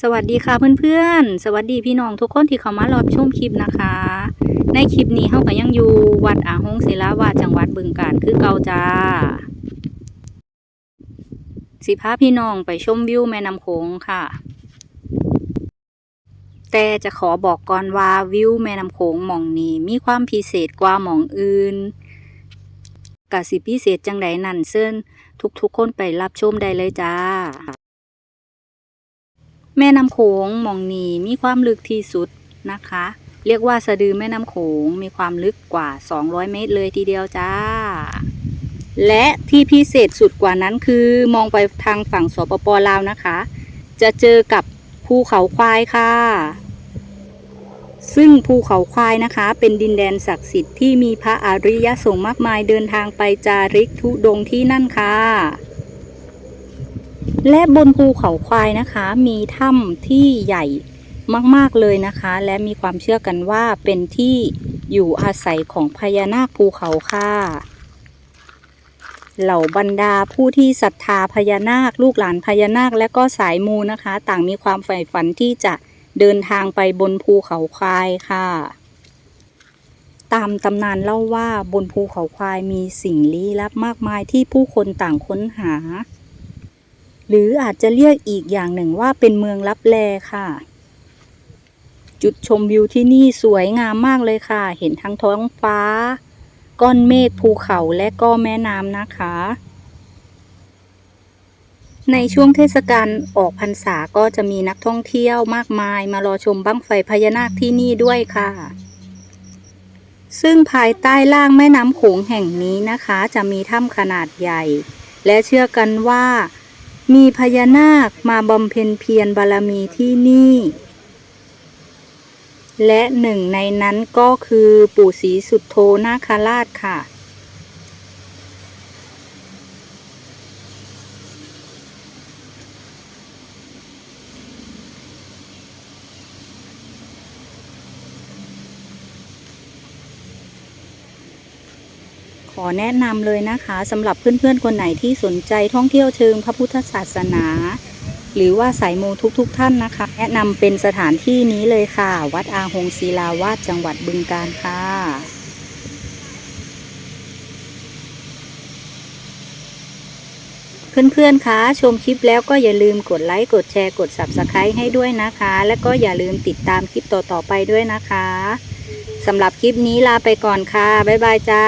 สวัสดีค่ะเพื่อนๆ สวัสดีพี่น้องทุกคนที่เข้ามารอบชมคลิปนะคะ ในคลิปนี้เฮาก็ยังอยู่วัดอาหงศิลาวาจังหวัดบึงกาฬคือเก่าจ้า สิพาพี่น้องไปชมวิวแม่น้ำโขงค่ะ แต่จะขอบอกก่อนว่าวิวแม่น้ำโขงหม่องนี้มีความพิเศษกว่าหม่องอื่นกะสิพิเศษจังใดนั่นเซินทุกๆคนไปรับชมได้เลยจ้า แม่น้ำโขงมองนีมีความลึกที่สุดนะคะ เรียกว่าสะดือแม่น้ำโขงมีความลึกกว่า 200 เมตรเลยทีเดียวจ้า และที่พิเศษสุดกว่านั้นคือมองไปทางฝั่งสปปลาวนะคะ จะเจอกับภูเขาควายค่ะ ซึ่งภูเขาควายนะคะ เป็นดินแดนศักดิ์สิทธิ์ที่มีพระอริยสงฆ์มากมายเดินทางไปจาริกทุดงที่นั่นค่ะ และบนภูเขาควายนะคะ มีถ้ำที่ใหญ่มากๆเลยนะคะ และมีความเชื่อกันว่าเป็นที่อยู่อาศัยของพญานาคภูเขาค่ะ เหล่าบรรดาผู้ที่ศรัทธาพญานาค ลูกหลานพญานาคและก็สายมูนะคะ ต่างมีความใฝ่ฝันที่จะเดินทางไปบนภูเขาควายค่ะ ตามตำนานเล่าว่าบนภูเขาควายมีสิ่งลี้ลับมากมายที่ผู้คนต่างค้นหา หรืออาจจะเรียกอีกอย่างหนึ่งว่าเป็นเมืองลับแลค่ะ จุดชมวิวที่นี่สวยงามมากเลยค่ะ เห็นทั้งท้องฟ้า ก้อนเมฆภูเขาและก็แม่น้ำนะคะ ในช่วงเทศกาลออกพรรษาก็จะมีนักท่องเที่ยวมากมาย มารอชมบั้งไฟพญานาคที่นี่ด้วยค่ะซึ่งภายใต้ล่างแม่น้ำโขงแห่งนี้นะคะ จะมีถ้ำขนาดใหญ่ และเชื่อกันว่า มีพญานาคมาบำเพ็ญเพียรบารมีที่นี่ และหนึ่งในนั้นก็คือปู่ศรีสุดโทนาคราชค่ะ ขอแนะนำเลยนะคะสำหรับเพื่อนๆคนไหนที่สนใจท่องเที่ยวเชิงพระพุทธศาสนา หรือว่าสายมูทุกๆทท่านนะคะ แนะนำเป็นสถานที่นี้เลยค่ะ วัดอาหงศิลาวาสจังหวัดบึงกาฬค่ะเพื่อนๆ คะ ชมคลิปแล้วก็อย่าลืมกดไลค์ กดแชร์ กด Subscribe ให้ด้วยนะคะ และก็อย่าลืมติดตามคลิปต่อๆไปด้วยนะคะ สำหรับคลิปนี้ลาไปก่อนค่ะ บ๊ายบายจ้า